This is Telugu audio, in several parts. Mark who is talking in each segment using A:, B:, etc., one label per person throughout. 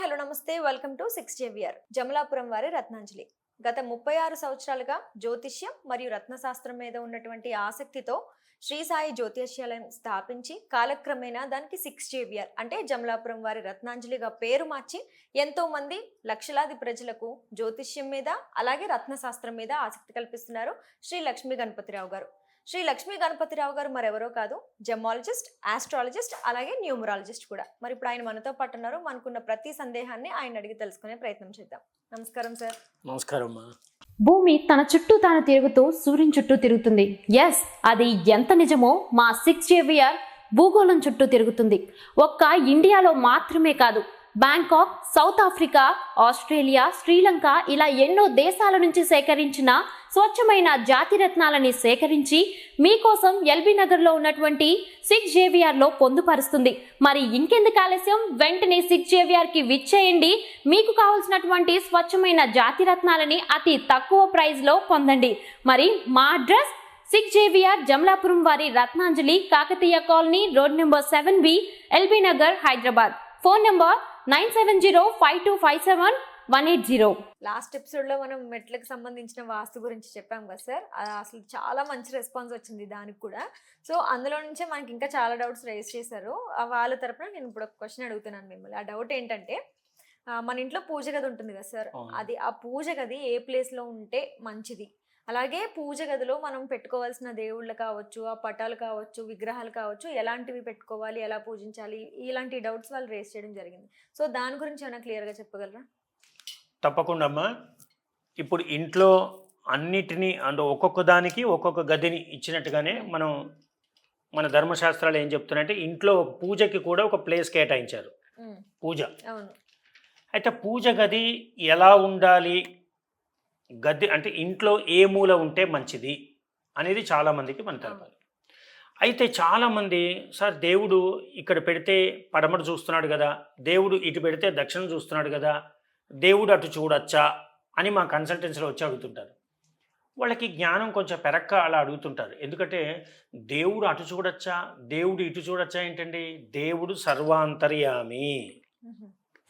A: హలో నమస్తే. Welcome to six JVR Jamalapuram వారి రత్నాంజలి. గత ముప్పై ఆరు సంవత్సరాలుగా జ్యోతిష్యం మరియు రత్నశాస్త్రం మీద ఉన్నటువంటి ఆసక్తితో శ్రీ సాయి జ్యోతిష్యాలయం స్థాపించి కాలక్రమేణా దానికి సిక్స్ జేవిఆర్ అంటే జమలాపురం వారి రత్నాంజలిగా పేరు మార్చి ఎంతో మంది లక్షలాది ప్రజలకు జ్యోతిష్యం మీద అలాగే రత్నశాస్త్రం మీద ఆసక్తి కల్పిస్తున్నారు శ్రీ లక్ష్మీ గణపతిరావు గారు. శ్రీ లక్ష్మీ గణపతిరావు గారు మరెవరో కాదు జెమాలజిస్ట్ ఆస్ట్రాలజిస్ట్ అలాగే న్యూమరాలజిస్ట్ కూడా. మరి ఇప్పుడు ఆయన మనతో పాటు ఉన్నారు. మనకున్న ప్రతి సందేహాన్ని ఆయన అడిగి తెలుసుకునే ప్రయత్నం చేద్దాం. నమస్కారం సార్.
B: నమస్కారం అమ్మా.
C: భూమి తన చుట్టూ తాను తిరుగుతూ సూర్యుని చుట్టూ తిరుగుతుంది. ఎస్ అది ఎంత నిజమో మా సిక్స్ జేవియర్ భూగోళం చుట్టూ తిరుగుతుంది. ఒక్క ఇండియాలో మాత్రమే కాదు Bangkok South Africa Australia Sri Lanka ఇలా ఎన్నో దేశాల నుంచి సేకరించిన స్వచ్ఛమైన జాతి రత్నాలని సేకరించి మీకోసం ఎల్బీ నగర్లో ఉన్నటువంటి సిక్స్ జేవిఆర్లో పొందుపరుస్తుంది. మరి ఇంకెందుకు ఆలస్యం? వెంటనే సిక్స్ జేవిఆర్కి విచ్చేయండి. మీకు కావాల్సినటువంటి స్వచ్ఛమైన జాతి రత్నాలని అతి తక్కువ ప్రైజ్లో పొందండి. మరి మా అడ్రస్ సిక్స్ జేవిఆర్ జమలాపురం వారి Ratnanjali Kakatiya colony road number seven B LB Nagar Hyderabad. Phone number nine seven zero five two five seven one eight zero.
A: Last ఎపిసోడ్లో మనం మెట్లకు సంబంధించిన వాస్తు గురించి చెప్పాం కదా సార్. అది అసలు చాలా మంచి రెస్పాన్స్ వచ్చింది దానికి కూడా. సో అందులో నుంచే మనకి ఇంకా చాలా డౌట్స్ రైజ్ చేశారు. ఆ వాళ్ళ తరపున నేను ఇప్పుడు ఒక క్వశ్చన్ అడుగుతున్నాను మిమ్మల్ని. ఆ డౌట్ ఏంటంటే మన ఇంట్లో పూజ గది ఉంటుంది కదా సార్. అది ఆ పూజ గది ఏ ప్లేస్లో ఉంటే మంచిది? అలాగే పూజ గదిలో మనం పెట్టుకోవాల్సిన దేవుళ్ళు కావచ్చు ఆ పటాలు కావచ్చు విగ్రహాలు కావచ్చు ఎలాంటివి పెట్టుకోవాలి ఎలా పూజించాలి? ఇలాంటి డౌట్స్ వాళ్ళు రేస్ చేయడం జరిగింది. సో దాని గురించి ఏమైనా క్లియర్గా చెప్పగలరా?
B: తప్పకుండా అమ్మా ఇప్పుడు ఇంట్లో అన్నిటినీ అంటే ఒక్కొక్క దానికి ఒక్కొక్క గదిని ఇచ్చినట్టుగానే మనం మన ధర్మశాస్త్రాలు ఏం చెప్తున్నాయంటే ఇంట్లో పూజకి కూడా ఒక ప్లేస్ కేటాయించారు. పూజ. అయితే పూజ గది ఎలా ఉండాలి? గది అంటే ఇంట్లో ఏ మూల ఉంటే మంచిది అనేది చాలామందికి మనం తెలపాలి అయితే చాలామంది సార్ దేవుడు ఇక్కడ పెడితే పడమట చూస్తున్నాడు కదా దేవుడు ఇటు పెడితే దక్షిణం చూస్తున్నాడు కదా దేవుడు అటు చూడొచ్చా అని మా కన్సల్టెన్సీలో వచ్చి అడుగుతుంటారు. వాళ్ళకి జ్ఞానం కొంచెం పెరక్క అలా అడుగుతుంటారు. ఎందుకంటే దేవుడు అటు చూడొచ్చా దేవుడు ఇటు చూడొచ్చా ఏంటండి? దేవుడు సర్వాంతర్యామి.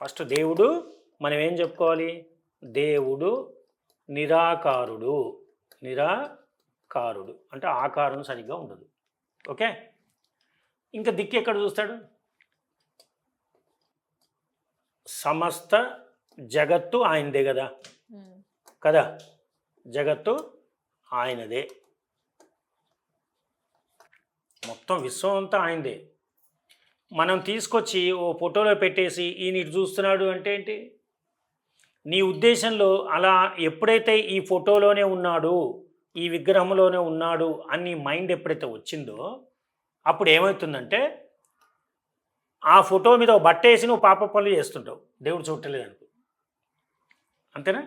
B: ఫస్ట్ దేవుడు మనం ఏం చెప్పుకోవాలి? దేవుడు నిరాకారుడు. నిరాకారుడు. అంటే ఆకారం సరిగ్గా ఉండదు. ఓకే? ఇంకా దిక్కు ఎక్కడ చూస్తాడు? సమస్త జగత్తు ఆయనదే కదా? కదా? జగత్తు ఆయనదే. మొత్తం విశ్వం అంతా ఆయనదే. మనం తీసుకొచ్చి ఓ ఫోటోలో పెట్టేసి ఈయన ఇటు చూస్తున్నాడు అంటే ఏంటి? నీ ఉద్దేశంలో అలా ఎప్పుడైతే ఈ ఫోటోలోనే ఉన్నాడు ఈ విగ్రహంలోనే ఉన్నాడు అని మైండ్ ఎప్పుడైతే వచ్చిందో అప్పుడు ఏమవుతుందంటే ఆ ఫోటో మీద బట్ట వేసి నువ్వు పాప పనులు చేస్తుంటావు. దేవుడు చూడలేదు అనుకో. అంతేనా?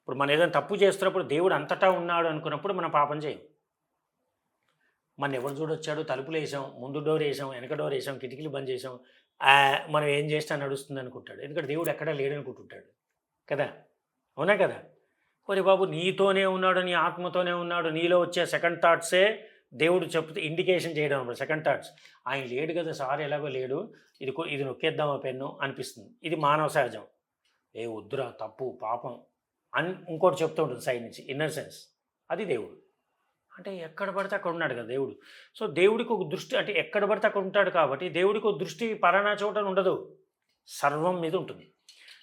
B: ఇప్పుడు మనం ఏదైనా తప్పు చేస్తున్నప్పుడు దేవుడు అంతటా ఉన్నాడు అనుకున్నప్పుడు మనం పాపం చేయం. మన ఎవరు చూడొచ్చాడు తలుపులు వేసాం ముందు డోర్ వేసాం వెనక డోర్ వేసాం కిటికీలు బంద్ చేసాం మనం ఏం చేస్తా నడుస్తుంది అనుకుంటాడు. ఎందుకంటే దేవుడు ఎక్కడా లేడు అనుకుంటుంటాడు. కదా? అవునా కదా? మరి బాబు నీతోనే ఉన్నాడు నీ ఆత్మతోనే ఉన్నాడు నీలో వచ్చే సెకండ్ థాట్సే దేవుడు చెప్తే ఇండికేషన్ చేయడం అనమాట. సెకండ్ థాట్స్ ఆయన లేడు కదా సార్ ఎలాగో లేడు. ఇది ఇది ఇది నొక్కేద్దామా పెన్ను? అనిపిస్తుంది. ఇది మానవ సహజం. ఏ వద్దురా తప్పు పాపం అని ఇంకోటి చెప్తూ ఉంటుంది సైడ్ నుంచి ఇన్నర్ సెన్స్ అది దేవుడు. అంటే ఎక్కడ పడితే అక్కడ ఉన్నాడు కదా దేవుడు. సో దేవుడికి ఒక దృష్టి అంటే ఎక్కడ పడితే అక్కడ ఉంటాడు కాబట్టి దేవుడికి ఒక దృష్టి పరానా చోట ఉండదు. సర్వం మీద ఉంటుంది.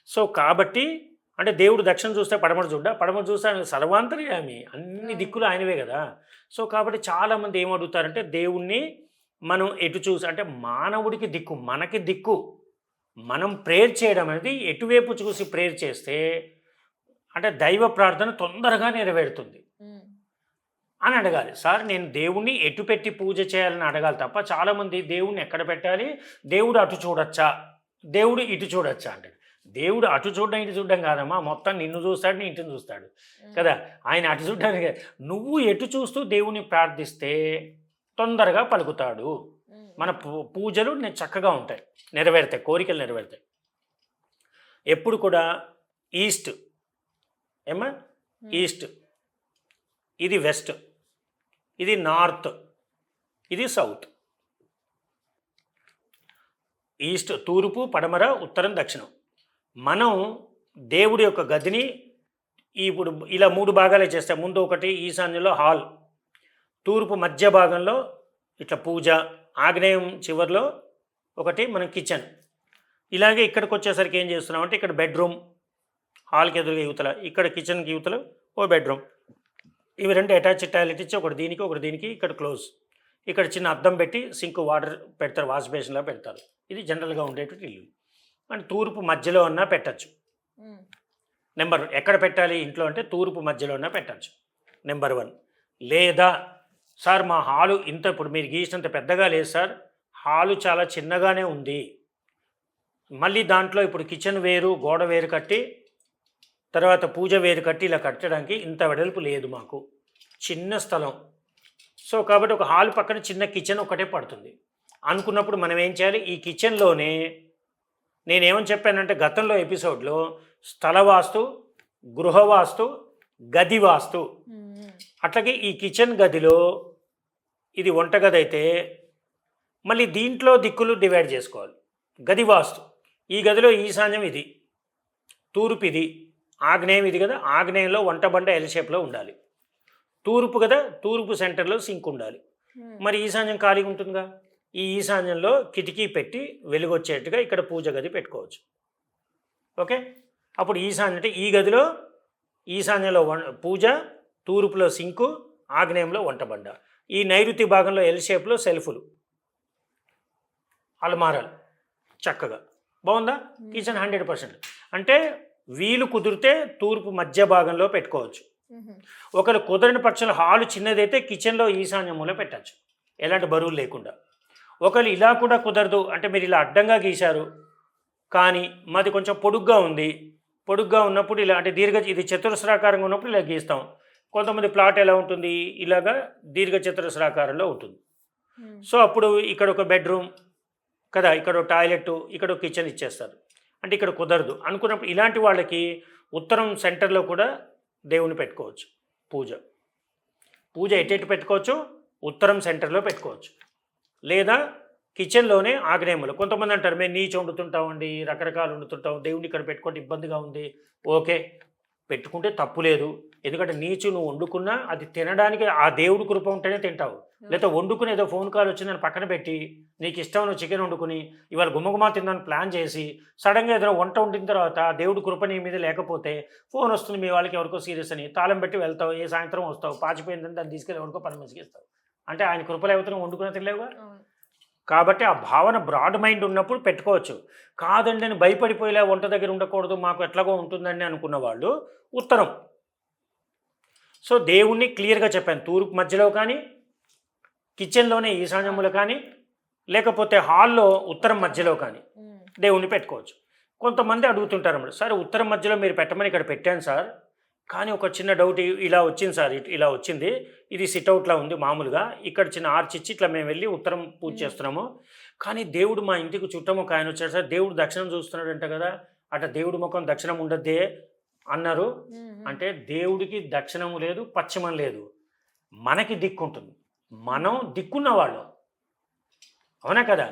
B: సో కాబట్టి అంటే దేవుడు దక్షిణ చూస్తే పడమట చూడ్డా? పడమట చూస్తే ఆయన సర్వాంతర్యామి అన్ని దిక్కులు ఆయనవే కదా. సో కాబట్టి చాలామంది ఏం అడుగుతారంటే దేవుణ్ణి మనం ఎటు చూసి అంటే మానవుడికి దిక్కు మనకి దిక్కు. మనం ప్రేయర్ చేయడం అనేది ఎటువైపు చూసి ప్రేయర్ చేస్తే అంటే దైవ ప్రార్థన తొందరగా నెరవేరుతుంది. అని అడగాలి. సార్ నేను దేవుణ్ణి ఎటు పెట్టి పూజ చేయాలని అడగాలి తప్ప చాలామంది దేవుణ్ణి ఎక్కడ పెట్టాలి? దేవుడు అటు చూడొచ్చా? దేవుడు ఇటు చూడొచ్చా అంటాడు. దేవుడు అటు చూడడం ఇటు చూడడం కాదమ్మా. మొత్తం నిన్ను చూస్తాడు నీ ఇంటిని చూస్తాడు. కదా? ఆయన అటు చూడడానికి నువ్వు ఎటు చూస్తూ దేవుని ప్రార్థిస్తే తొందరగా పలుకుతాడు. మన పూ- పూజలు చక్కగా ఉంటాయి. నెరవేరుతాయి. కోరికలు నెరవేరుతాయి. ఎప్పుడు కూడా ఈస్ట్. ఏమా ఈస్ట్. ఇది వెస్ట్. ఇది నార్త్. ఇది సౌత్. ఈస్ట్ తూర్పు పడమర ఉత్తరం దక్షిణం. మనం దేవుడి యొక్క గదిని ఇప్పుడు ఇలా మూడు భాగాలే చేస్తాం. ముందు ఒకటి ఈశాన్యంలో హాల్. తూర్పు మధ్య భాగంలో ఇట్లా పూజ ఆగ్నేయం చివరిలో ఒకటి మనం కిచెన్. ఇలాగే ఇక్కడికి వచ్చేసరికి ఏం చేస్తున్నాం అంటే ఇక్కడ బెడ్రూమ్ హాల్కి ఎదురుగా యువతల ఇక్కడ కిచెన్కి యువతల ఓ బెడ్రూమ్. ఇవి రెండు అటాచ్ టాయిలెట్ ఇచ్చి ఒకటి దీనికి ఒకటి దీనికి ఇక్కడ క్లోజ్. ఇక్కడ చిన్న అద్దం పెట్టి సింక్ వాటర్ పెడతారు వాష్ బేసిన్లా పెడతారు. ఇది జనరల్గా ఉండేటువంటి ఇల్లు. అండ్ తూర్పు మధ్యలో ఉన్నా పెట్టచ్చు. నెంబర్ ఎక్కడ పెట్టాలి ఇంట్లో అంటే తూర్పు మధ్యలో ఉన్నా పెట్టచ్చు. Number one. లేదా సార్ మా హాలు ఇంత ఇప్పుడు మీరు గీసినంత పెద్దగా లేదు సార్. హాలు చాలా చిన్నగానే ఉంది. మళ్ళీ దాంట్లో ఇప్పుడు కిచెన్ వేరు గోడ వేరు కట్టి తర్వాత పూజ వేరు కట్టి ఇలా కట్టడానికి ఇంత వెడల్పు లేదు మాకు. చిన్న స్థలం. సో కాబట్టి ఒక హాల్ పక్కన చిన్న కిచెన్ ఒకటే పడుతుంది. అనుకున్నప్పుడు మనం ఏం చేయాలి? ఈ కిచెన్లోనే నేనేమని చెప్పానంటే గతంలో ఎపిసోడ్లో స్థల వాస్తు గృహవాస్తు గది వాస్తు. అట్లాగే ఈ కిచెన్ గదిలో ఇది వంటగది అయితే మళ్ళీ దీంట్లో దిక్కులు డివైడ్ చేసుకోవాలి. గది వాస్తు. ఈ గదిలో ఈశాన్యం ఇది. తూర్పు ఇది. ఆగ్నేయం ఇది కదా. ఆగ్నేయంలో వంట బండ ఎల్ షేప్లో ఉండాలి. తూర్పు కదా. తూర్పు సెంటర్లో సింక్ ఉండాలి.
A: ఉమ్,
B: మరి ఈశాన్యం ఖాళీగా ఉంటుందిగా? ఈ ఈశాన్యంలో కిటికీ పెట్టి వెలుగు వచ్చేట్టుగా ఇక్కడ పూజ గది పెట్టుకోవచ్చు. ఓకే? అప్పుడు ఈశాన్యం అంటే ఈ గదిలో ఈశాన్యంలో పూజ తూర్పులో సింకు ఆగ్నేయంలో వంటబండ ఈ నైరుతి భాగంలో ఎల్ షేప్లో సెల్ఫులు అలమారాలు. చక్కగా. బాగుందా? Kitchen hundred percent. అంటే వీలు కుదిరితే తూర్పు మధ్య భాగంలో పెట్టుకోవచ్చు. ఒకరు కుదరని పక్షుల హాలు చిన్నదైతే కిచెన్లో ఈశాన్య మూల పెట్టచ్చు. ఎలాంటి బరువులు లేకుండా. ఒకరు ఇలా కూడా కుదరదు. అంటే మీరు ఇలా అడ్డంగా గీశారు. కానీ మాది కొంచెం పొడుగ్గా ఉంది. పొడుగ్గా ఉన్నప్పుడు ఇలా అంటే దీర్ఘ ఇది చతురస్రాకారంగా ఉన్నప్పుడు ఇలా గీస్తాం. కొంతమంది ప్లాట్ ఎలా ఉంటుంది? ఇలాగా దీర్ఘ చతురస్రాకారంలో ఉంటుంది. సో అప్పుడు ఇక్కడ ఒక బెడ్రూమ్ కదా ఇక్కడ టాయిలెట్ ఇక్కడ ఒక కిచెన్ ఇచ్చేస్తారు. అంటే ఇక్కడ కుదరదు. అనుకున్నప్పుడు ఇలాంటి వాళ్ళకి ఉత్తరం సెంటర్లో కూడా దేవుని పెట్టుకోవచ్చు. పూజ. పూజ ఎటెటు పెట్టుకోవచ్చు? ఉత్తరం సెంటర్లో పెట్టుకోవచ్చు. లేదా కిచెన్లోనే ఆగ్నేయములు. కొంతమంది అంటారు మేము నీచు వండుతుంటామండి రకరకాలు వండుతుంటాం దేవుడిని ఇక్కడ పెట్టుకుంటే ఇబ్బందిగా ఉంది. ఓకే. పెట్టుకుంటే తప్పు లేదు. ఎందుకంటే నీచు నువ్వు వండుకున్నా అది తినడానికి ఆ దేవుడి కృప ఉంటేనే తింటావు. లేదా వండుకుని ఏదో ఫోన్ కాల్ వచ్చిందని పక్కన పెట్టి నీకు ఇష్టం నువ్వు చికెన్ వండుకుని ఇవాళ గుమ్మగుమా తిందని ప్లాన్ చేసి సడన్గా ఏదైనా వంట వండిన తర్వాత ఆ దేవుడి కృప నీ మీద లేకపోతే ఫోన్ వస్తుంది మీ వాళ్ళకి ఎవరికో సీరియస్ అని తాళం పెట్టి వెళ్తావు ఏ సాయంత్రం వస్తావు పాచిపోయిందని దాన్ని తీసుకెళ్ళి ఎవరికో పని మంచిగిస్తావు అంటే ఆయన కృప లేకపోతే నువ్వు వండుకునే
A: అవును.
B: కాబట్టి ఆ భావన బ్రాడ్ మైండ్ ఉన్నప్పుడు పెట్టుకోవచ్చు. కాదండి నేను భయపడిపోయేలా వంట దగ్గర ఉండకూడదు మాకు ఎట్లాగో ఉంటుందని అనుకున్న వాళ్ళు ఉత్తరం. సో దేవుణ్ణి క్లియర్గా చెప్పాను. తూర్పు మధ్యలో కానీ కిచెన్లోనే ఈశాన్యములు కానీ లేకపోతే హాల్లో ఉత్తరం మధ్యలో కానీ దేవుణ్ణి పెట్టుకోవచ్చు. కొంతమంది అడుగుతుంటారు అన్నమాట సార్ ఉత్తరం మధ్యలో మీరు పెట్టమని ఇక్కడ పెట్టాను సార్ కానీ ఒక చిన్న డౌట్ ఇలా వచ్చింది సార్ ఇలా వచ్చింది ఇది సిట్అవుట్లా ఉంది మామూలుగా. ఇక్కడ చిన్న ఆర్చ్ ఇచ్చి ఇట్లా మేము వెళ్ళి ఉత్తరం పూజ చేస్తున్నాము. కానీ దేవుడు మా ఇంటికి చుట్టం ఒక ఆయన వచ్చాడు. సార్ దేవుడు దక్షిణం చూస్తున్నాడు అంట కదా అట దేవుడి ముఖం దక్షిణం ఉండద్దే అన్నారు. అంటే దేవుడికి దక్షిణం లేదు పశ్చిమం లేదు. మనకి దిక్కు ఉంటుంది మనం దిక్కున్న వాళ్ళం అవునా కదా.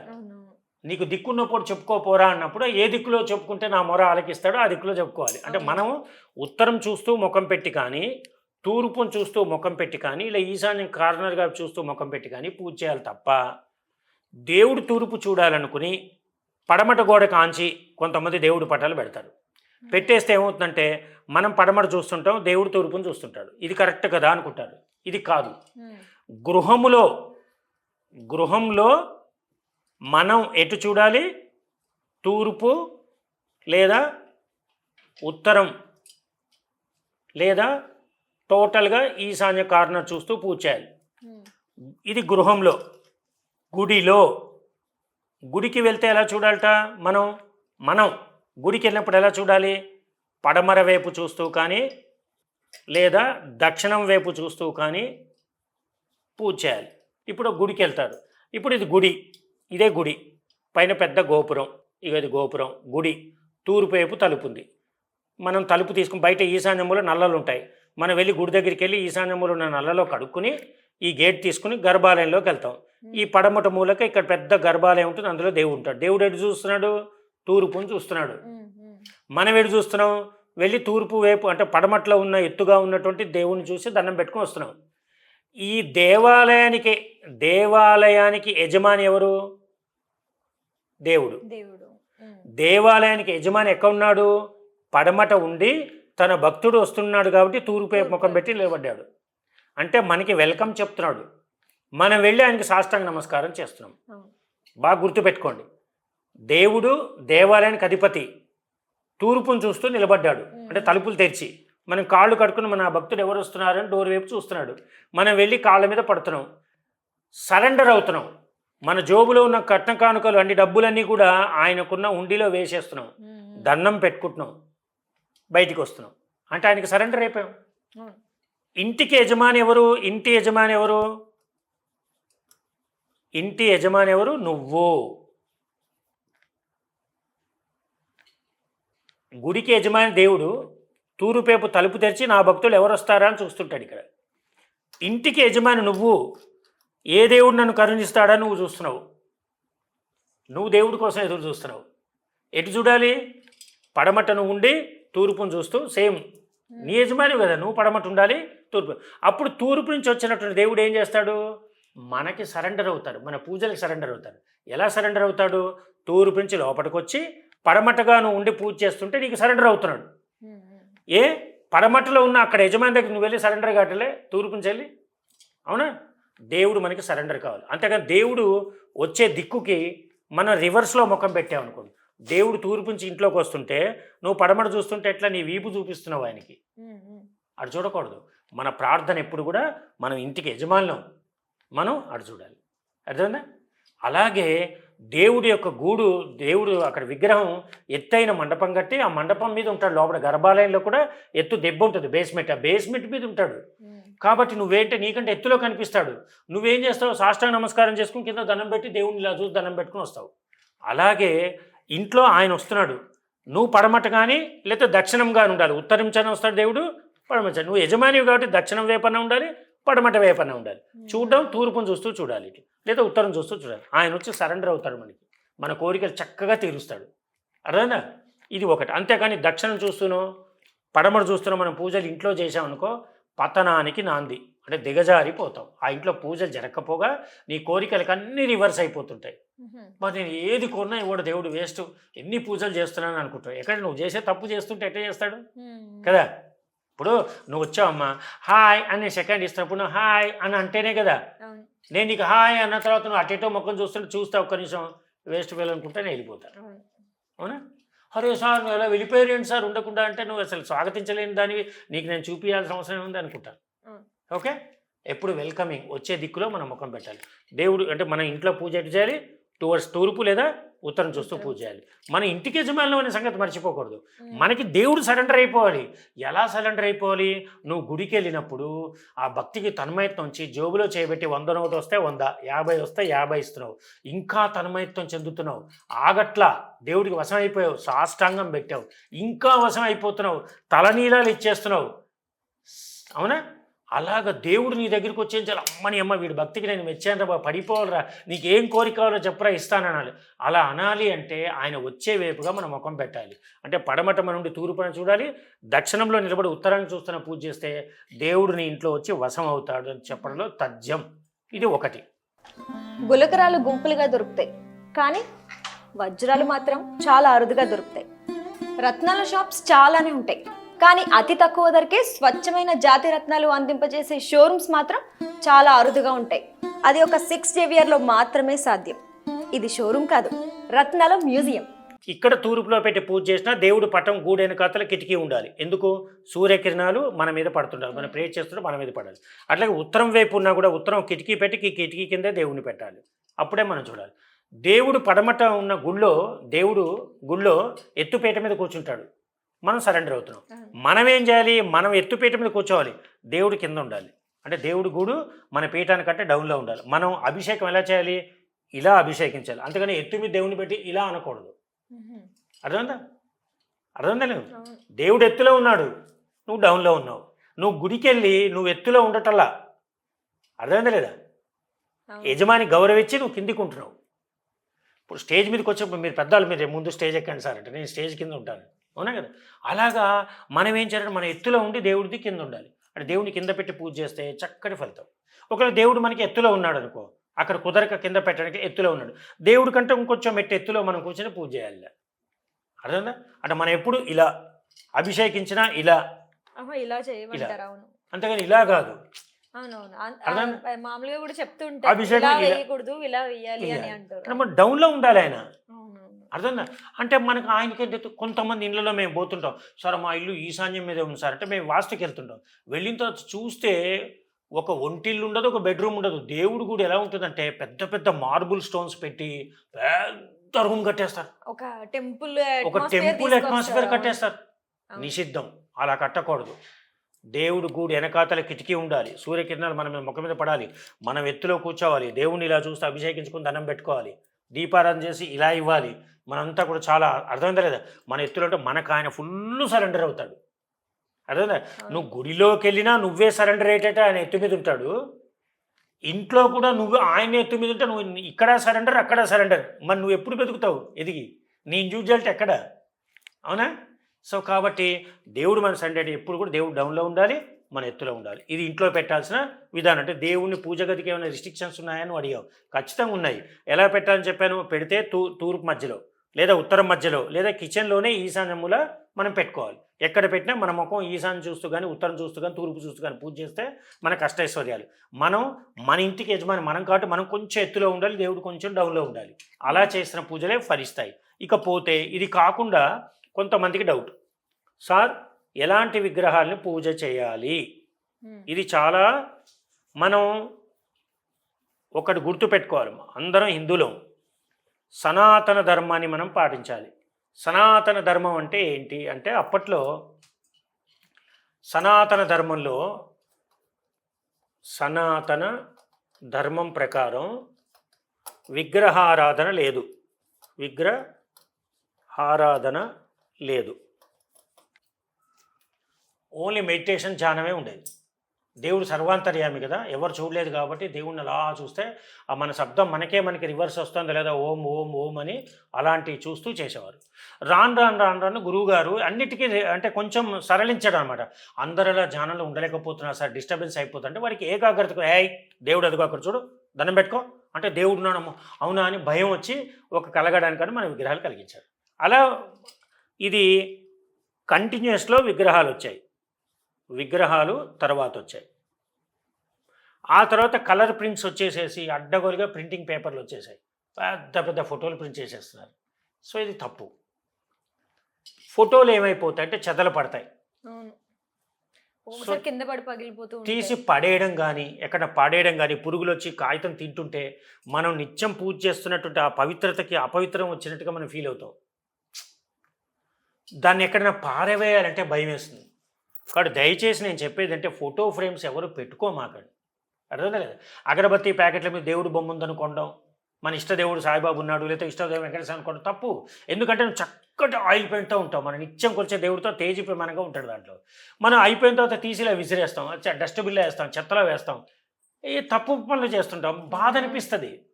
B: నీకు దిక్కున్నప్పుడు చెప్పుకోపోరా అన్నప్పుడు ఏ దిక్కులో చెప్పుకుంటే నా మొర ఆలకిస్తాడో ఆ దిక్కులో చెప్పుకోవాలి. అంటే మనం ఉత్తరం చూస్తూ ముఖం పెట్టి కానీ తూర్పును చూస్తూ ముఖం పెట్టి కానీ ఇలా ఈశాన్యం కార్నర్గా చూస్తూ ముఖం పెట్టి కానీ పూజ చేయాలి తప్ప దేవుడు తూర్పు చూడాలనుకుని పడమట గోడ కాంచి కొంతమంది దేవుడి పటాలు పెడతారు. పెట్టేస్తే ఏమవుతుందంటే మనం పడమట చూస్తుంటాం దేవుడు తూర్పును చూస్తుంటాడు. ఇది కరెక్ట్ కదా అనుకుంటారు. ఇది కాదు. గృహములో గృహంలో మనం ఎటు చూడాలి? తూర్పు లేదా ఉత్తరం లేదా టోటల్గా ఈశాన్య కార్నర్ చూస్తూ పూజ చేయాలి. ఇది గృహంలో గుడిలో. గుడికి వెళ్తే ఎలా చూడాలట? మనం మనం గుడికి వెళ్ళినప్పుడు ఎలా చూడాలి? పడమర వైపు చూస్తూ కానీ లేదా దక్షిణం వైపు చూస్తూ కానీ పూజ చేయాలి. ఇప్పుడు గుడికి వెళ్తారు. ఇప్పుడు ఇది గుడి ఇదే గుడి. పైన పెద్ద గోపురం ఇక ఇది గోపురం గుడి. తూర్పు వైపు తలుపు ఉంది. మనం తలుపు తీసుకుని బయట ఈశాన్యంలో నల్లలు ఉంటాయి. మనం వెళ్ళి గుడి దగ్గరికి వెళ్ళి ఈశాన్యములో ఉన్న నల్లలో కడుక్కుని ఈ గేట్ తీసుకుని గర్భాలయంలోకి వెళ్తాం. ఈ పడమట మూలక ఇక్కడ పెద్ద గర్భాలయం ఉంటుంది. అందులో దేవుడు ఉంటాడు. దేవుడు ఎటు చూస్తున్నాడు? తూర్పుని చూస్తున్నాడు. మనం ఎటు చూస్తున్నాం? వెళ్ళి తూర్పు వైపు అంటే పడమట్లో ఉన్న ఎత్తుగా ఉన్నటువంటి దేవుని చూసి దండం పెట్టుకొని వస్తున్నాం. ఈ దేవాలయానికి దేవాలయానికి యజమాని ఎవరు? దేవుడు.
A: దేవుడు.
B: దేవాలయానికి యజమాని ఎక్కడ ఉన్నాడు? పడమట ఉండి తన భక్తుడు వస్తున్నాడు కాబట్టి తూర్పు ముఖం పెట్టి నిలబడ్డాడు అంటే మనకి వెల్కమ్ చెప్తున్నాడు. మనం వెళ్ళి ఆయనకి సాష్టాంగ నమస్కారం చేస్తున్నాం. బాగా గుర్తుపెట్టుకోండి. దేవుడు దేవాలయానికి అధిపతి. తూర్పును చూస్తూ నిలబడ్డాడు. అంటే తలుపులు తెరిచి. మనం కాళ్ళు కట్టుకుని మన భక్తుడు ఎవరు వస్తున్నారని డోర్ వైపు చూస్తున్నాడు. మనం వెళ్ళి కాళ్ళ మీద పడుతున్నాం. సరెండర్ అవుతున్నాం. మన జోబులో ఉన్న కట్న కానుకలు అన్ని డబ్బులన్నీ కూడా ఆయనకున్న ఉండిలో వేసేస్తున్నాం. దండం పెట్టుకుంటున్నాం. బయటికి వస్తున్నాం అంటే ఆయనకి సరెండర్ అయిపోయాం. ఇంటికి యజమాని ఎవరు? ఇంటి యజమాని ఎవరు? ఇంటి యజమాని ఎవరు? నువ్వు. గుడికి యజమాని దేవుడు తూరుపేపు తలుపు తెరిచి నా భక్తులు ఎవరు వస్తారా అని చూస్తుంటాడు ఇక్కడ. ఇంటికి యజమాని నువ్వు. ఏ దేవుడు నన్ను కరుణిస్తాడా నువ్వు చూస్తున్నావు? నువ్వు దేవుడి కోసం ఎదురు చూస్తున్నావు. ఎటు చూడాలి? పడమటను ఉండి తూర్పును చూస్తూ సేమ్. నీ యజమాని కదా నువ్వు పడమట ఉండాలి తూర్పు. అప్పుడు తూర్పు నుంచి వచ్చినటువంటి దేవుడు ఏం చేస్తాడు? మనకి సరెండర్ అవుతాడు మన పూజలకు సరెండర్ అవుతాడు. ఎలా సరెండర్ అవుతాడు? తూర్పు నుంచి లోపలికి వచ్చి పడమటగా నువ్వు ఉండి పూజ చేస్తుంటే నీకు సరెండర్ అవుతున్నాడు. ఏ? పడమటలో ఉన్న అక్కడ యజమాని దగ్గర నువ్వు వెళ్ళి సరెండర్ కావట్లే? తూర్పు నుంచి వెళ్ళి? అవునా? దేవుడు మనకి సరెండర్ కావాలి. అంతేగాని దేవుడు వచ్చే దిక్కుకి మనం రివర్స్లో ముఖం పెట్టామనుకోండి దేవుడు తూర్పు నుంచి ఇంట్లోకి వస్తుంటే నువ్వు పడమట చూస్తుంటే ఎట్లా నీ వీపు చూపిస్తున్నావు ఆయనకి. అటు చూడకూడదు. మన ప్రార్థన ఎప్పుడు కూడా మనం ఇంటికి యజమానులం. మనం అటు చూడాలి. అర్థమైందా? అలాగే దేవుడి యొక్క గూడు దేవుడు అక్కడ విగ్రహం ఎత్తైన మండపం కట్టి ఆ మండపం మీద ఉంటాడు. లోపల గర్భాలయంలో కూడా ఎత్తు దెబ్బ ఉంటుంది. బేస్మెంట్ ఆ బేస్మెంట్ మీద ఉంటాడు. కాబట్టి నువ్వేంటే నీకంటే ఎత్తులో కనిపిస్తాడు. నువ్వేం చేస్తావు? సాష్టాంగ నమస్కారం చేసుకుని కింద దండం పెట్టి దేవుడిని ఇలా చూసి దండం పెట్టుకుని వస్తావు. అలాగే ఇంట్లో ఆయన వస్తున్నాడు. నువ్వు పడమట కానీ లేకపోతే దక్షిణం కానీ ఉండాలి. ఉత్తరం చన వస్తాడు దేవుడు పడమట నువ్వు యజమానివి కాబట్టి దక్షిణం వేపన ఉండాలి పడమట వేపన ఉండాలి. చూడడం తూర్పును చూస్తూ చూడాలి. లేదా ఉత్తరం చూస్తూ చూడాలి. ఆయన వచ్చి సరెండర్ అవుతాడు మనకి. మన కోరికలు చక్కగా తీరుస్తాడు. అర్థమైందా? ఇది ఒకటి. అంతేకాని దక్షిణం చూస్తూనో పడమట చూస్తూనో మనం పూజలు ఇంట్లో చేసామనుకో పతనానికి నాంది. అంటే దిగజారిపోతాం ఆ ఇంట్లో పూజలు జరగకపోగా నీ కోరికలకు అన్నీ రివర్స్ అయిపోతుంటాయి. మరి నేను ఏది కొన్నా ఇవ్వడు దేవుడు వేస్ట్. ఎన్ని పూజలు చేస్తున్నాను అనుకుంటావు. ఎక్కడ నువ్వు చేసే తప్పు చేస్తుంటే ఎట్లా చేస్తాడు. కదా? ఇప్పుడు నువ్వు వచ్చావమ్మా హాయ్ అని సెకండ్ ఇస్తున్నప్పుడు నువ్వు హాయ్ అని అంటేనే కదా. నేను నీకు హాయ్ అన్న తర్వాత నువ్వు అటేటో మొక్కను చూస్తుంటే చూస్తే ఒక్క నిమిషం. వేస్ట్ వెళ్ళనుకుంటే నేను వెళ్ళిపోతాను
A: అవును.
B: అరే సార్ నువ్వు ఎలా వెళ్ళిపోయారు సార్? ఉండకుండా అంటే నువ్వు అసలు స్వాగతించలేని దానివి. నీకు నేను చూపించాల్సిన అవసరం ఉంది అనుకుంటాను. ఓకే? ఎప్పుడు వెల్కమింగ్ వచ్చే దిక్కులో మనం ముఖం పెట్టాలి. దేవుడు అంటే మన ఇంట్లో పూజ ఎటు చేయాలి? టువర్డ్స్ తూర్పు లేదా ఉత్తరం చూస్తూ పూజ చేయాలి. మన ఇంటికి యజమానులు అనే సంగతి మర్చిపోకూడదు. మనకి దేవుడు సరెండర్ అయిపోవాలి. ఎలా సరెండర్ అయిపోవాలి? నువ్వు గుడికి వెళ్ళినప్పుడు ఆ భక్తికి తన్మయత్వం వచ్చి జోబులో చేయబెట్టి వంద నోటు వస్తే వంద యాభై వస్తే యాభై ఇస్తున్నావు. ఇంకా తన్మయత్వం చెందుతున్నావు. ఆగట్లా. దేవుడికి వశం అయిపోయావు సాష్టాంగం పెట్టావు. ఇంకా వశం అయిపోతున్నావు తలనీలాలు ఇచ్చేస్తున్నావు. అవునా? అలాగ దేవుడు నీ దగ్గరికి వచ్చేంచాలి అమ్మని అమ్మ వీడి భక్తికి నేను మెచ్చాను రా పడిపోవాలరా నీకు ఏం కోరిక కావాలో చెప్పరా ఇస్తాననాలి అలా అనాలి అంటే ఆయన వచ్చే వైపుగా మనం ముఖం పెట్టాలి. అంటే పడమట నుండి తూర్పున చూడాలి దక్షిణంలో నిలబడి ఉత్తరాన్ని చూస్తున్న పూజ చేస్తే దేవుడు నీ ఇంట్లో వచ్చి వశం అవుతాడు అని చెప్పడంలో తథ్యం. ఇది ఒకటి.
A: గులకరాలు గుంపులుగా దొరుకుతాయి కానీ వజ్రాలు మాత్రం చాలా అరుదుగా దొరుకుతాయి. రత్నాల షాప్స్ చాలానే ఉంటాయి. కానీ అతి తక్కువ ధరకే స్వచ్ఛమైన జాతి రత్నాలు అందింపజేసే షోరూమ్స్ మాత్రం చాలా అరుదుగా ఉంటాయి. అది ఒక సిక్స్ జేవియర్లో మాత్రమే సాధ్యం. ఇది షోరూమ్ కాదు రత్నాల మ్యూజియం.
B: ఇక్కడ తూర్పులో పెట్టి పూజ చేసినా దేవుడు పటం గూడైన కథల కిటికీ ఉండాలి. ఎందుకు? సూర్యకిరణాలు మన మీద పడుతుండాలి. మనం ప్రే చేస్తుంటే మన మీద పడాలి. అట్లాగే ఉత్తరం వైపు ఉన్నా కూడా ఉత్తరం కిటికీ పెట్టి ఈ కిటికీ కిందే దేవుడిని పెట్టాలి. అప్పుడే మనం చూడాలి. దేవుడు పడమట ఉన్న గుళ్ళో దేవుడు గుళ్ళో ఎత్తుపేట మీద కూర్చుంటాడు. మనం సరెండర్ అవుతున్నాం. మనం ఏం చేయాలి? మనం ఎత్తుపీట మీద కూర్చోవాలి. దేవుడు కింద ఉండాలి. అంటే దేవుడి గూడు మన పీఠానికంటే డౌన్లో ఉండాలి. మనం అభిషేకం ఎలా చేయాలి? ఇలా అభిషేకించాలి. అంతేగాని ఎత్తు మీద దేవుని పెట్టి ఇలా అనకూడదు. అర్థమైందా? అర్థమైందా లేదు దేవుడు ఎత్తులో ఉన్నాడు. నువ్వు డౌన్లో ఉన్నావు. నువ్వు గుడికి వెళ్ళి నువ్వు ఎత్తులో ఉండటల్లా అర్థమైందా లేదా? యజమాని గౌరవించి నువ్వు కిందికి ఉంటున్నావు. ఇప్పుడు స్టేజ్ మీదకి వచ్చేప్పుడు మీరు పెద్దవాళ్ళు మీరు ముందు స్టేజ్ ఎక్కండి సార్ అంటే నేను స్టేజ్ కింద ఉంటాను. అవునా కదా? అలాగా మనం ఏం చేయాలంటే మన ఎత్తులో ఉండి దేవుడిది కింద ఉండాలి. అంటే దేవుడిని కింద పెట్టి పూజ చేస్తే చక్కటి ఫలితం. ఒకవేళ దేవుడు మనకి ఎత్తులో ఉన్నాడు అనుకో అక్కడ కుదరక కింద పెట్టడానికి ఎత్తులో ఉన్నాడు. దేవుడి కంటే ఇంకొంచెం మెట్టు ఎత్తులో మనం కూర్చొని పూజ చేయాలి. అర్థందా అంటే మనం ఎప్పుడు ఇలా అభిషేకించినా ఇలా.
A: ఇలా చేయమంటారు అవును.
B: అంతేగాని ఇలా కాదు.
A: మామూలుగా కూడా చెప్తుంటారు
B: అభిషేకం
A: ఇలా
B: ఇలా-
A: వేయకూడదు ఇలా వేయాలి అని. అంటారు.
B: మన డౌన్లో ఉండాలి ఆయన. అర్థందా అంటే మనకు ఆయనకి ఏంటంటే కొంతమంది ఇళ్ళలో మేము పోతుంటాం. సార్ మా ఇల్లు ఈశాన్యం మీద ఉంది సార్. అంటే మేము వాస్తుకి వెళ్తుంటాం వెళ్ళిన తర్వాత చూస్తే ఒక ఒంటిల్లు ఉండదు ఒక బెడ్రూమ్ ఉండదు దేవుడు కూడా ఎలా ఉంటుందంటే పెద్ద పెద్ద మార్బుల్ స్టోన్స్ పెట్టి పెద్ద రూమ్ కట్టేస్తారు.
A: ఒక టెంపుల్
B: ఒక టెంపుల్ అట్మాస్ఫియర్ కట్టేస్తారు. నిషిద్ధం. అలా కట్టకూడదు. దేవుడు గూడు వెనకాతల కిటికీ ఉండాలి. సూర్యకిరణాలు మన మీద ముఖం మీద పడాలి. మనం ఎత్తులో కూర్చోవాలి. దేవుడిని ఇలా చూస్తే అభిషేకించుకుని దండం పెట్టుకోవాలి. దీపారాధన చేసి ఇలా ఇవ్వాలి. మనంతా కూడా చాలా అర్థమైందా లేదా? మన ఎత్తులో అంటే మనకు ఆయన ఫుల్ సరెండర్ అవుతాడు. అర్థమైందా? నువ్వు గుడిలోకి వెళ్ళినా నువ్వే సరెండర్ అయ్యేటట్టు ఆయన ఎత్తు మీద ఉంటాడు. ఇంట్లో కూడా నువ్వు ఆయన ఎత్తు మీద ఉంటే నువ్వు ఇక్కడ సరెండర్ అక్కడ సరెండర్ మరి నువ్వు ఎప్పుడు బతుకుతావు ఎదిగి? నీ ఇండివిజువాలిటీ ఎక్కడ? అవునా? సో కాబట్టి దేవుడు మన సండే ఎప్పుడు కూడా దేవుడు డౌన్లో ఉండాలి మన ఎత్తులో ఉండాలి. ఇది ఇంట్లో పెట్టాల్సిన విధానం. అంటే దేవుడిని పూజ గదికి ఏమైనా రిస్ట్రిక్షన్స్ ఉన్నాయని అడిగావు. ఖచ్చితంగా ఉన్నాయి. ఎలా పెట్టాలని చెప్పాను? పెడితే తూ తూర్పు మధ్యలో. లేదా ఉత్తరం మధ్యలో లేదా కిచెన్లోనే ఈశాన్యముల మనం పెట్టుకోవాలి. ఎక్కడ పెట్టినా మన ముఖం ఈశాన్యం చూస్తూ కానీ ఉత్తరం చూస్తూ కానీ తూర్పు చూస్తూ కానీ పూజ చేస్తే మన కష్టైశ్వర్యాలు. మనం మన ఇంటికి యజమాని మనం కాబట్టి మనం కొంచెం ఎత్తులో ఉండాలి దేవుడు కొంచెం డౌన్లో ఉండాలి. అలా చేసిన పూజలే ఫలిస్తాయి. ఇకపోతే ఇది కాకుండా కొంతమందికి డౌట్. సార్ ఎలాంటి విగ్రహాలని పూజ చేయాలి? ఇది చాలా మనం ఒకటి గుర్తుపెట్టుకోవాలి అందరం హిందువులం. సనాతన ధర్మాన్ని మనం పాటించాలి. సనాతన ధర్మం అంటే ఏంటి? అంటే అప్పట్లో సనాతన ధర్మంలో సనాతన ధర్మం ప్రకారం విగ్రహారాధన లేదు. విగ్రహారాధన లేదు. ఓన్లీ మెడిటేషన్ ధ్యానమే ఉండేది. దేవుడు సర్వాంతర్యామి కదా. ఎవరు చూడలేదు కాబట్టి దేవుడిని అలా చూస్తే ఆ మన శబ్దం మనకే మనకి రివర్స్ వస్తుందో లేదా ఓం ఓం ఓం అని అలాంటివి చూస్తూ చేసేవారు. రాను రాను రాను రాను గురువుగారు అన్నిటికీ అంటే కొంచెం సరళించడం అనమాట అందరిలా అలా ధ్యానంలో ఉండలేకపోతున్నారు సార్ డిస్టర్బెన్స్ అయిపోతుంటే వారికి ఏకాగ్రతకు ఏ దేవుడు అదిగో అక్కడ చూడు దండం పెట్టుకో. అంటే దేవుడు ఉన్నాడమ్మో అవునా అని భయం వచ్చి ఒక కలగడానికని మన విగ్రహాలు కలిగించారు. అలా ఇది కంటిన్యూస్లో విగ్రహాలు వచ్చాయి. విగ్రహాలు తర్వాత వచ్చాయి. ఆ తర్వాత కలర్ ప్రింట్స్ వచ్చేసేసి అడ్డగోలుగా ప్రింటింగ్ పేపర్లు వచ్చేసాయి. పెద్ద పెద్ద ఫోటోలు ప్రింట్ చేసేస్తున్నారు. సో ఇది తప్పు. ఫోటోలు ఏమైపోతాయి అంటే చెదలు పడతాయి.
A: కింద పడి పగిలిపోతూ.
B: తీసి పడేయడం కానీ ఎక్కడ పడేయడం కానీ పురుగులు వచ్చి కాగితం తింటుంటే మనం నిత్యం పూజ చేస్తున్నటువంటి ఆ పవిత్రతకి అపవిత్రం వచ్చినట్టుగా మనం ఫీల్ అవుతాం. దాన్ని ఎక్కడైనా పారవేయాలంటే భయం వేస్తుంది కాబట్టి దయచేసి నేను చెప్పేది అంటే ఫోటో ఫ్రేమ్స్ ఎవరు పెట్టుకోమాకండి. అర్థం లేదా? అగరబత్తి ప్యాకెట్ల మీద దేవుడు బొమ్మ ఉందనుకోవడం మన ఇష్ట దేవుడు సాయిబాబు ఉన్నాడు లేదా ఇష్టదేవుడు వెంకటేశ్వర అనుకోవడం తప్పు. ఎందుకంటే నువ్వు చక్కటి ఆయిల్ పెయింట్తో ఉంటావు మనం నిత్యం కొలిచే దేవుడితో తేజీప్రమాణంగా ఉంటాడు దాంట్లో. మనం అయిపోయిన తర్వాత తీసిలా విసిరేస్తాం డస్ట్బిన్లో వేస్తాం చెత్తలో వేస్తాం. ఈ తప్పు పనులు చేస్తుంటాం బాధ అనిపిస్తుంది.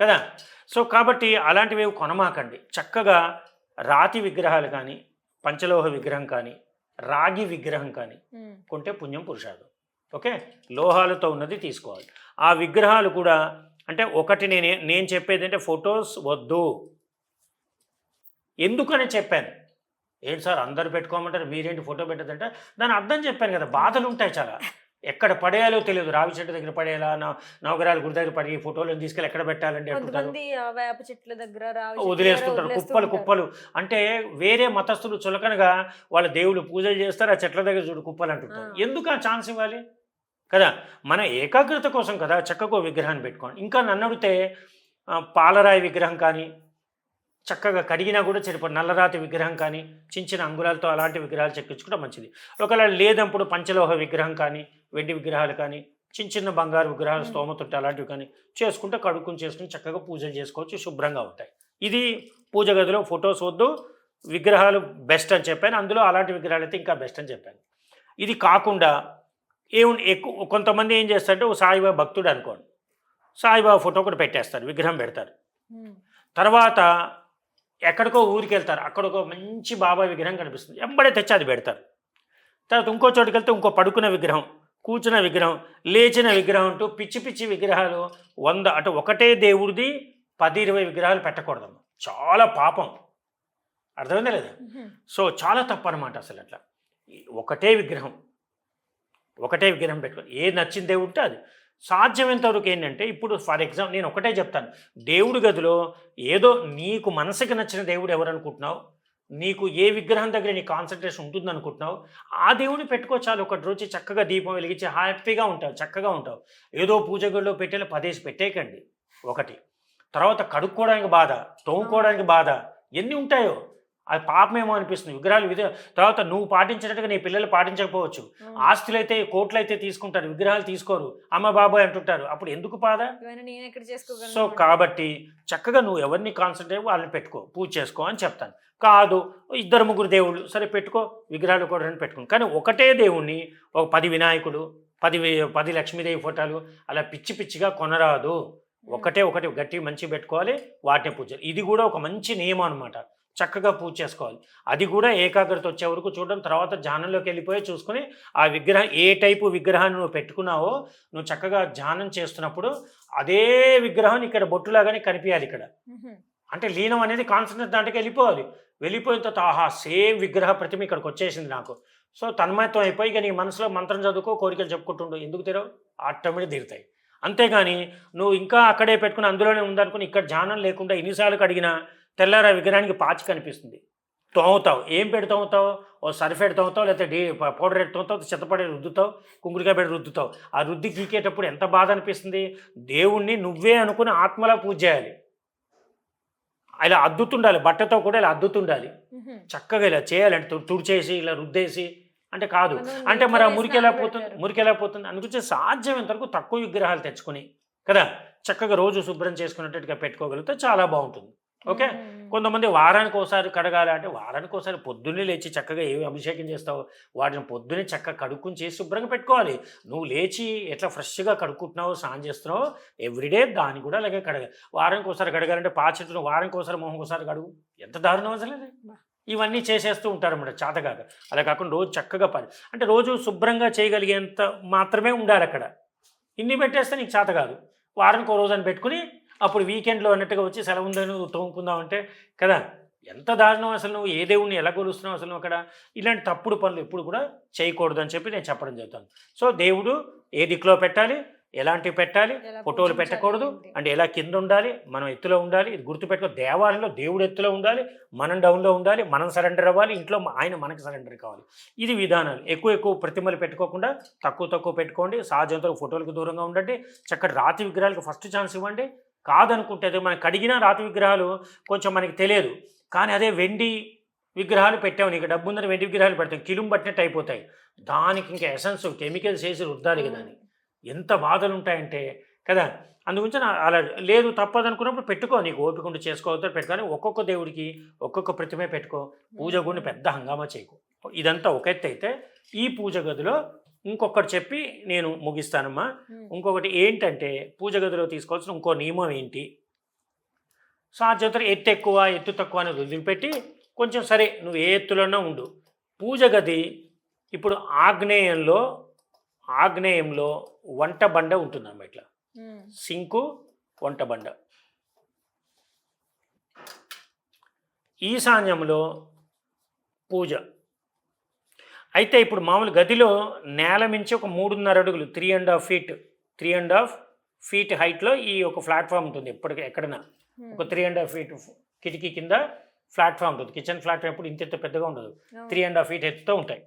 B: కదా? సో కాబట్టి అలాంటివి కొనమాకండి. చక్కగా రాతి విగ్రహాలు కానీ పంచలోహ విగ్రహం కానీ రాగి విగ్రహం కానీ. కొంటే పుణ్యం పురుషార్థం. ఓకే? లోహాలతో ఉన్నది తీసుకోవాలి. ఆ విగ్రహాలు కూడా అంటే ఒకటి నేను నేను చెప్పేది అంటే ఫొటోస్ వద్దు. ఎందుకని చెప్పాను? ఏంటి సార్ అందరు పెట్టుకోమంటారు మీరేంటి ఫోటో పెట్టదంటే దాని అర్థం చెప్పాను కదా బాధలు ఉంటాయి చాలా. ఎక్కడ పడేయాలో తెలియదు. రావి చెట్టు దగ్గర పడేయాలా? నా నవగ్రహాల గుడి దగ్గర పడి ఫోటోలను తీసుకెళ్ళి ఎక్కడ పెట్టాలండి?
A: వేప చెట్ల దగ్గర
B: వదిలేస్తుంటారు.
A: వదిలేస్తూ
B: కుప్పలు. కుప్పలు అంటే వేరే మతస్థులు చులకనగా వాళ్ళ దేవుళ్ళు పూజలు చేస్తారు. ఆ చెట్ల దగ్గర చూడు కుప్పలు అంటుంటారు. ఎందుకు ఆ ఛాన్స్ ఇవ్వాలి? కదా మన ఏకాగ్రత కోసం కదా చక్కగా విగ్రహాన్ని పెట్టుకోండి ఇంకా నన్ను అడిగితే పాలరాయి విగ్రహం కానీ చక్కగా కడిగినా కూడా సరిపడు నల్లరాతి విగ్రహం కానీ చిన్న చిన్న అంగుళాలతో అలాంటి విగ్రహాలు చెక్కించుకుంటే మంచిది. ఒకవేళ లేనప్పుడు పంచలోహ విగ్రహం కానీ వెండి విగ్రహాలు కానీ చిన్న చిన్న బంగారు విగ్రహాలు. స్తోమతుంటే అలాంటివి కానీ చేసుకుంటే కడుక్కుని చేసుకుని చక్కగా పూజలు చేసుకోవచ్చు శుభ్రంగా ఉంటాయి. ఇది పూజ గదిలో ఫొటోస్ వద్దు విగ్రహాలు బెస్ట్ అని చెప్పాను. అందులో అలాంటి విగ్రహాలు అయితే ఇంకా బెస్ట్ అని చెప్పాను. ఇది కాకుండా ఏం ఎక్కువ కొంతమంది ఏం చేస్తారంటే ఓ సాయిబాబా భక్తుడు అనుకోండి. సాయిబాబా ఫోటో ఒకటి పెట్టేస్తారు విగ్రహం పెడతారు. తర్వాత ఎక్కడికో ఊరికి వెళ్తారు అక్కడ ఒక మంచి బాబా విగ్రహం కనిపిస్తుంది. ఎంబడే తెచ్చి అది పెడతారు. తర్వాత ఇంకో చోటుకి వెళ్తే ఇంకో పడుకున్న విగ్రహం. కూర్చున్న విగ్రహం లేచిన విగ్రహం అంటూ పిచ్చి పిచ్చి విగ్రహాలు వంద అంటే ఒకటే దేవుడిది పది ఇరవై విగ్రహాలు పెట్టకూడదమ్మా చాలా పాపం. అర్థమైందా లేదా? సో చాలా తప్పు అనమాట అసలు అట్లా. ఒకటే విగ్రహం. ఒకటే విగ్రహం పెట్టుకో ఏది నచ్చిన దేవుడు ఉంటే అది. సాధ్యమైనంత వరకు ఏంటంటే ఇప్పుడు ఫర్ ఎగ్జాంపుల్ నేను ఒకటే చెప్తాను. దేవుడి గదిలో ఏదో నీకు మనసుకి నచ్చిన దేవుడు ఎవరు అనుకుంటున్నావు? నీకు ఏ విగ్రహం దగ్గర నీ కాన్సన్ట్రేషన్ ఉంటుంది అనుకుంటున్నావు ఆ దేవుని పెట్టుకో చాలు. ఒకటి రోజు చక్కగా దీపం వెలిగించి హ్యాపీగా ఉంటావు చక్కగా ఉంటావు. ఏదో పూజ గదిలో పెట్టేలా పదేసి పెట్టేయకండి. ఒకటి. తర్వాత కడుక్కోవడానికి బాధ తోముకోవడానికి బాధ. ఎన్ని ఉంటాయో? అది పాపమేమో అనిపిస్తుంది. విగ్రహాలు విధ తర్వాత నువ్వు పాటించినట్టుగా నీ పిల్లలు పాటించకపోవచ్చు. ఆస్తులు అయితే కోట్లు అయితే తీసుకుంటారు విగ్రహాలు తీసుకోరు అమ్మ బాబాయ్ అంటుంటారు. అప్పుడు ఎందుకు బాధ? సో కాబట్టి చక్కగా నువ్వు ఎవరిని కాన్సన్ట్రేట్ వాళ్ళని పెట్టుకో పూజ చేసుకో అని చెప్తాను. కాదు ఇద్దరు ముగ్గురు దేవుళ్ళు సరే పెట్టుకో విగ్రహాలు కూడా రెండు పెట్టుకో కానీ ఒకటే దేవుణ్ణి ఒక పది వినాయకుడు పది పది లక్ష్మీదేవి ఫోటోలు అలా పిచ్చి పిచ్చిగా కొనరాదు. ఒకటే ఒకటి గట్టి మంచి పెట్టుకోవాలి వాటిని పూజ ఇది కూడా ఒక మంచి నియమం అనమాట చక్కగా పూజ చేసుకోవాలి. అది కూడా ఏకాగ్రత వచ్చే వరకు చూడడం తర్వాత ధ్యానంలోకి వెళ్ళిపోయి చూసుకుని ఆ విగ్రహం ఏ టైపు విగ్రహాన్ని నువ్వు పెట్టుకున్నావో నువ్వు చక్కగా ధ్యానం చేస్తున్నప్పుడు అదే విగ్రహం ఇక్కడ బొట్టులాగానే కనిపించాలి ఇక్కడ. అంటే లీనం అనేది కాన్సన్ట్రేట్ దాంట్లోకి వెళ్ళిపోవాలి. వెళ్ళిపోయిన తర్వాత ఆహా సేమ్ విగ్రహ ప్రతిమ ఇక్కడికి వచ్చేసింది నాకు. సో తన్మయత్వం అయిపోయి ఇక నీ మనసులో మంత్రం చదువుకో కోరికలు చెప్పుకుంటుండు. ఎందుకు తెరవు ఆటోమేటిక్ తీరుతాయి. అంతేగాని నువ్వు ఇంకా అక్కడే పెట్టుకుని అందులోనే ఉందనుకుని ఇక్కడ ధ్యానం లేకుండా ఎన్నిసార్లు కడిగినా తెల్లార విగ్రహానికి పాచి కనిపిస్తుంది. తోముతావు. ఏం పెట్టి తోముతావు? ఓ సర్ఫెడ్ తోముతావు లేకపోతే డీ పౌడర్ ఎట్టి తోముతావు చెత్తపడి రుద్దుతావు కుంకుడికాయ పెట్టి రుద్దుతావు. ఆ రుద్ది గీకేటప్పుడు ఎంత బాధ అనిపిస్తుంది? దేవుణ్ణి నువ్వే అనుకుని ఆత్మలా పూజ చేయాలి. ఇలా అద్దుతుండాలి. బట్టతో కూడా ఇలా అద్దుతుండాలి. చక్కగా ఇలా చేయాలంటే తుడిచేసి ఇలా రుద్దేసి అంటే కాదు. అంటే మరి ఆ మురికి ఎలా పోతుంది. మురికి ఎలా పోతుంది? అందుకొచ్చే సాధ్యమైనంత వరకు తక్కువ విగ్రహాలు తెచ్చుకొని కదా? చక్కగా రోజు శుభ్రం చేసుకున్నట్టుగా పెట్టుకోగలిగితే చాలా బాగుంటుంది. ఓకే. కొంతమంది వారానికి ఒకసారి కడగాలి. అంటే వారానికి ఒకసారి పొద్దున్నే లేచి చక్కగా ఏమి అభిషేకం చేస్తావు? వాటిని పొద్దున్నే చక్కగా కడుక్కుని చేసి శుభ్రంగా పెట్టుకోవాలి. నువ్వు లేచి ఎట్లా ఫ్రెష్గా కడుక్కుంటున్నావు స్నానం చేస్తున్నావు ఎవ్రీడే దాన్ని కూడా అలాగే కడగ వారానికి ఒకసారి కడగాలంటే పాచెట్టును వారానికి ఒకసారి మొహం ఒకసారి కడుగు. ఎంత దారుణం అసలు? ఇవన్నీ చేసేస్తూ ఉంటారు అన్నమాట చేతగాక. అలా కాకుండా రోజు చక్కగా పని. అంటే రోజు శుభ్రంగా చేయగలిగేంత మాత్రమే ఉండాలి అక్కడ. ఇన్ని పెట్టేస్తే నీకు చేత కాదు. వారానికి ఒక రోజు అని పెట్టుకుని అప్పుడు వీకెండ్లో అన్నట్టుగా వచ్చి సెలవు ఉందని తోముకుందాం అంటే కదా? ఎంత దారుణం అసలు నువ్వు ఏ దేవుణ్ణి ఎలా కొలుస్తున్నావు అసలు అక్కడ? ఇలాంటి తప్పుడు పనులు ఎప్పుడు కూడా చేయకూడదు అని చెప్పి నేను చెప్పడం జరుగుతాను సో దేవుడు ఏ దిక్కులో పెట్టాలి ఎలాంటివి పెట్టాలి ఫోటోలు పెట్టకూడదు? అంటే ఎలా కింద ఉండాలి మనం ఎత్తులో ఉండాలి ఇది గుర్తుపెట్టుకో దేవాలయంలో దేవుడు ఎత్తులో ఉండాలి మనం డౌన్లో ఉండాలి మనం సరెండర్ అవ్వాలి ఇంట్లో ఆయన మనకి సరెండర్ కావాలి. ఇది విధానాలు. ఎక్కువ ఎక్కువ ప్రతిమలు పెట్టుకోకుండా తక్కువ తక్కువ పెట్టుకోండి సహజంతో ఫోటోలకు దూరంగా ఉండండి చక్కటి రాతి విగ్రహాలకు ఫస్ట్ ఛాన్స్ ఇవ్వండి కాదనుకుంటే అదే మనం కడిగిన రాతి విగ్రహాలు కొంచెం మనకి తెలియదు. కానీ అదే వెండి విగ్రహాలు పెట్టాము నీకు డబ్బు ఉందని వెండి విగ్రహాలు పెడతాం కిలుం పట్టినట్టు అయిపోతాయి. దానికి ఇంకా ఎసెన్స్ కెమికల్స్ వేసి రుద్దాలి కదా అని. ఎంత బాధలు ఉంటాయంటే కదా అందుగురించి నా అలా లేదు తప్పదనుకున్నప్పుడు పెట్టుకో నీకు ఓపిక ఉండి చేసుకోవద్దు పెట్టుకొని ఒక్కొక్క దేవుడికి ఒక్కొక్క ప్రతిమే పెట్టుకో. పూజ గుడిని పెద్ద హంగామా చేయకు. ఇదంతా ఒక ఎత్తు అయితే ఈ పూజ గదిలో ఇంకొకటి చెప్పి నేను ముగిస్తానమ్మా.
A: మ్మ్.
B: ఇంకొకటి ఏంటంటే పూజ గదిలో తీసుకోవాల్సిన ఇంకో నియమం ఏంటి? సాధ్యత ఎత్తు ఎక్కువ ఎత్తు తక్కువ అనేది వదిలిపెట్టి కొంచెం సరే నువ్వు ఏ ఎత్తులోనే ఉండు. పూజ గది ఇప్పుడు ఆగ్నేయంలో ఆగ్నేయంలో వంట బండ ఉంటుందమ్మా ఇట్లా. సింకు వంట బండ. ఈశాన్యంలో పూజ. అయితే ఇప్పుడు మామూలు గదిలో నేల మించి ఒక మూడున్నర అడుగులు three and half feet three and half feet హైట్లో ఈ ఒక ప్లాట్ఫామ్ ఉంటుంది ఎప్పటికీ ఎక్కడైనా. ఒక త్రీ అండ్ హాఫ్ ఫీట్ కిటికీ కింద ప్లాట్ఫామ్ ఉంటుంది. కిచెన్ ప్లాట్ఫామ్ ఎప్పుడు ఇంత పెద్దగా ఉండదు. త్రీ అండ్ హాఫ్ ఫీట్ ఎత్తుతో ఉంటాయి.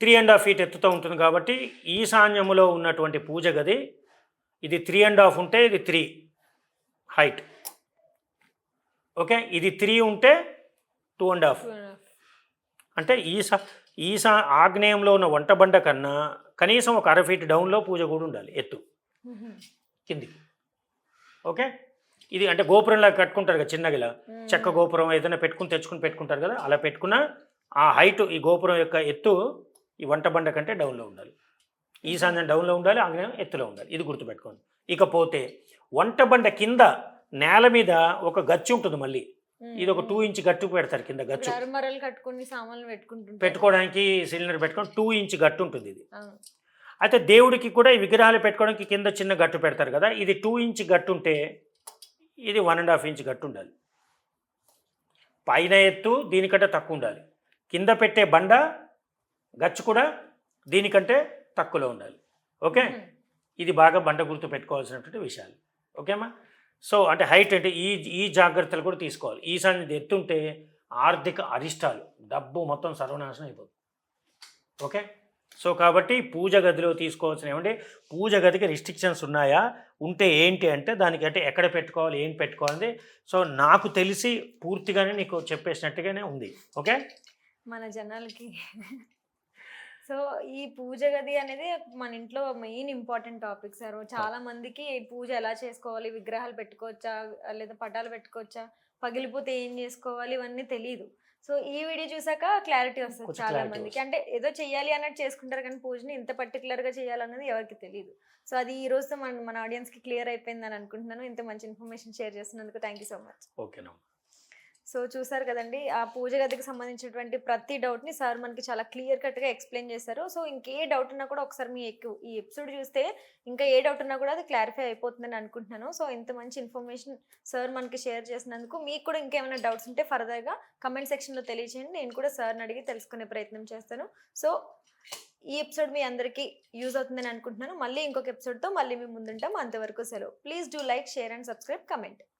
B: త్రీ అండ్ హాఫ్ ఫీట్ ఎత్తుతో ఉంటుంది కాబట్టి ఈశాన్యములో ఉన్నటువంటి పూజ గది ఇది త్రీ అండ్ హాఫ్ ఉంటే ఇది త్రీ హైట్ ఓకే? ఇది త్రీ ఉంటే టూ అండ్ హాఫ్ అంటే ఈశా ఈశా ఆగ్నేయంలో ఉన్న వంట బండ కన్నా కనీసం ఒక అర ఫీట్ డౌన్లో పూజ కూడా ఉండాలి ఎత్తు. కిందికి. ఓకే? ఇది అంటే గోపురంలా కట్టుకుంటారు కదా చిన్నగా ఇలా
A: మ్మ్.
B: చెక్క గోపురం ఏదైనా పెట్టుకుని తెచ్చుకుని పెట్టుకుంటారు కదా అలా పెట్టుకున్న ఆ హైట్ ఈ గోపురం యొక్క ఎత్తు ఈ వంట బండ కంటే డౌన్లో ఉండాలి. ఈశాన్యం డౌన్లో ఉండాలి ఆగ్నేయం ఎత్తులో ఉండాలి. ఇది గుర్తుపెట్టుకోండి. ఇకపోతే వంట బండ కింద నేల మీద ఒక గచ్చు ఉంటుంది మళ్ళీ. ఇది ఒక టూ ఇంచ్ గట్టు పెడతారు కింద గచ్చు.
A: కట్టుకుని సామాన్లు
B: పెట్టుకోవడానికి సిలిండర్ పెట్టుకొని టూ ఇంచ్ గట్టు ఉంటుంది ఇది. అయితే దేవుడికి కూడా ఈ విగ్రహాలు పెట్టుకోవడానికి కింద చిన్న గట్టు పెడతారు కదా ఇది టూ ఇంచ్ గట్టు ఉంటే ఇది వన్ అండ్ హాఫ్ ఇంచ్ గట్టు ఉండాలి. పైన ఎత్తు దీనికంటే తక్కువ ఉండాలి. కింద పెట్టే బండ గచ్చు కూడా దీనికంటే తక్కువలో ఉండాలి. ఓకే. ఇది బాగా బండ గుర్తు పెట్టుకోవాల్సినటువంటి విషయాలు. ఓకేమ్మా? సో అంటే హైట్ అంటే ఈ ఈ జాగ్రత్తలు కూడా తీసుకోవాలి. ఈసారి ఎత్తుంటే ఆర్థిక అరిష్టాలు డబ్బు మొత్తం సర్వనాశనం అయిపోతుంది ఓకే? సో కాబట్టి పూజ గదిలో తీసుకోవాల్సిన ఏమంటే పూజ గదికి రిస్ట్రిక్షన్స్ ఉన్నాయా? ఉంటే ఏంటి అంటే దానికి అంటే ఎక్కడ పెట్టుకోవాలి ఏం పెట్టుకోవాలి? సో నాకు తెలిసి పూర్తిగానే నీకు చెప్పేసినట్టుగానే ఉంది. ఓకే?
A: మన జనాలకి సో ఈ పూజ గది అనేది మన ఇంట్లో మెయిన్ ఇంపార్టెంట్ టాపిక్ సార్ చాలా మందికి పూజ ఎలా చేసుకోవాలి విగ్రహాలు పెట్టుకోవచ్చా లేదా పటాలు పెట్టుకోవచ్చా పగిలిపోతే ఏం చేసుకోవాలి ఇవన్నీ తెలియదు సో ఈ వీడియో చూసాక క్లారిటీ వస్తుంది చాలా మందికి. అంటే ఏదో చెయ్యాలి అన్నట్టు చేసుకుంటారు కానీ పూజని ఇంత పర్టికులర్గా చేయాలన్నది ఎవరికి తెలియదు సో అది ఈ రోజు మన మన ఆడియన్స్కి క్లియర్ అయిపోయిందని అనుకుంటున్నాను. ఇంత మంచి ఇన్ఫర్మేషన్ షేర్ చేస్తున్నందుకు థ్యాంక్ యూ సో మచ్.
B: ఓకేనా
A: సో చూసారు కదండి ఆ పూజ గదికి సంబంధించినటువంటి ప్రతి డౌట్ని సార్ మనకి చాలా క్లియర్ కట్గా ఎక్స్ప్లెయిన్ చేశారు. సో ఇంకే డౌట్ ఉన్నా కూడా ఒకసారి మీ ఎక్కువ ఈ ఎపిసోడ్ చూస్తే ఇంకా ఏ డౌట్ ఉన్నా కూడా అది క్లారిఫై అయిపోతుందని అనుకుంటున్నాను. సో ఇంత మంచి ఇన్ఫర్మేషన్ సార్ మనకి షేర్ చేసినందుకు మీకు కూడా ఇంకేమైనా డౌట్స్ ఉంటే ఫర్దర్గా కమెంట్ సెక్షన్లో తెలియచేయండి. నేను కూడా సార్ని అడిగి తెలుసుకునే ప్రయత్నం చేస్తాను. సో ఈ ఎపిసోడ్ మీ అందరికీ యూజ్ అవుతుందని అనుకుంటున్నాను. మళ్ళీ ఇంకొక ఎపిసోడ్తో మళ్ళీ మేము ముందుంటాం. అంతవరకు సెలవు. Please do like share and subscribe comment